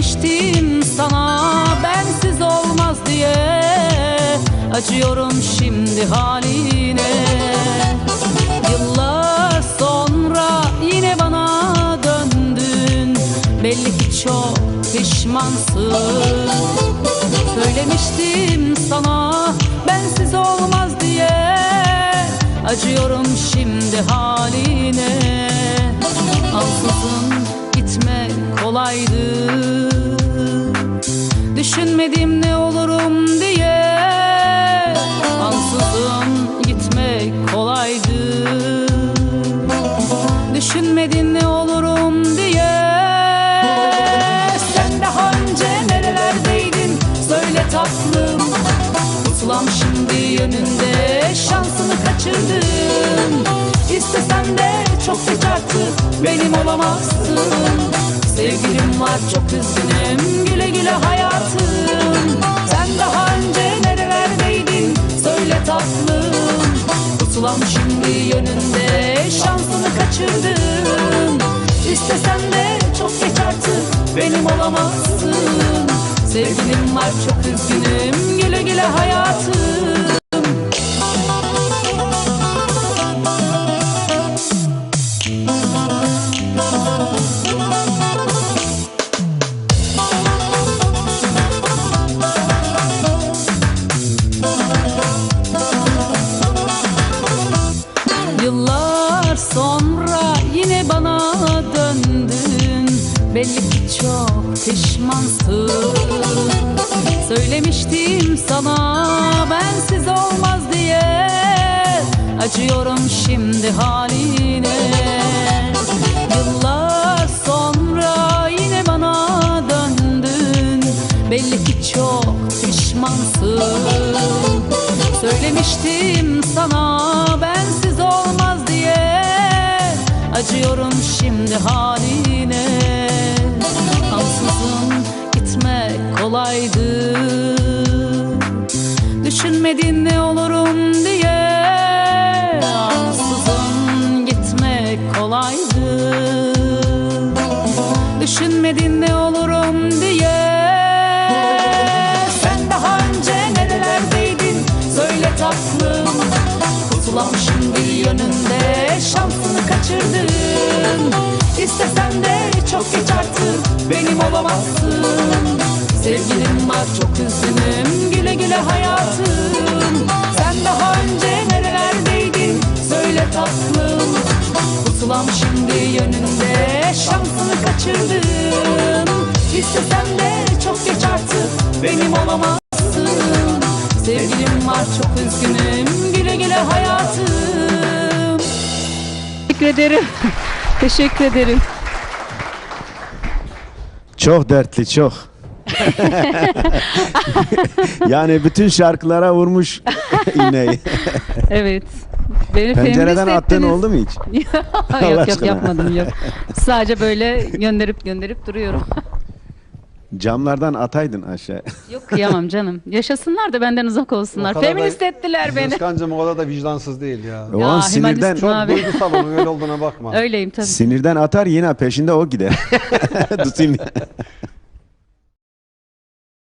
demiştim sana bensiz olmaz diye. Acıyorum şimdi haline. Yıllar sonra yine bana döndün. Belli ki çok pişmansın. Söylemiştim sana bensiz olmaz diye. Acıyorum şimdi haline. Düşünmedim ne olurum diye. Ansızın gitmek kolaydı. Düşünmedin ne olurum diye. Sen daha önce nerelerdeydin? Söyle tatlım. Pusulam şimdi yönünde şansını kaçırdın. İstesem de çok artık benim olamazsın Sevgilim var çok üzgünüm. Güle güle hayatım. Sen daha önce nerelerdeydin? Söyle tatlım. Pusulam şimdi yönünde şansını kaçırdın. İstesem de çok geç artık benim olamazsın. Sevgilim var çok üzgünüm. Güle güle hayatım Belli çok pişmansın. Söylemiştim sana bensiz olmaz diye. Acıyorum şimdi haline. Yıllar sonra yine bana döndün. Belli ki çok pişmansın. Söylemiştim sana bensiz olmaz diye. Acıyorum şimdi haline Düşünmedin ne olurum diye. Ansızın gitmek kolaydı. Düşünmedin ne olurum diye. Sen daha önce nerelerdeydin? Söyle tatlım. Pusulam şimdi yönünde. Şansını kaçırdın. İstesen de çok geç artık benim olamazsın Sevgilim var çok üzgünüm. Güle güle hayatım. Sen daha önce nerelerdeydin? Söyle tatlım. Pusulam şimdi yönünde. Şansını kaçırdın İstesem de çok geç artık. Benim olamazsın. Sevgilim var çok üzgünüm. Güle güle hayatım. Teşekkür ederim. Teşekkür ederim. Çok dertli çok. yani bütün şarkılara vurmuş iğneyi. Evet. Beni Pencereden feminist attığın oldu mu hiç? Yok yok aşkına. yapmadım yok. Sadece böyle gönderip gönderip duruyorum. Camlardan ataydın aşağı. yok kıyamam canım. Yaşasınlar da benden uzak olsunlar. Kadar da- Feminist ettiler beni. Özkan'cım o kadar da vicdansız değil ya. O Ya, an sinirden? Çok Abi. duygusal onun öyle olduğuna bakma. Öyleyim tabii. sinirden atar yine peşinde o gider. Tutayım.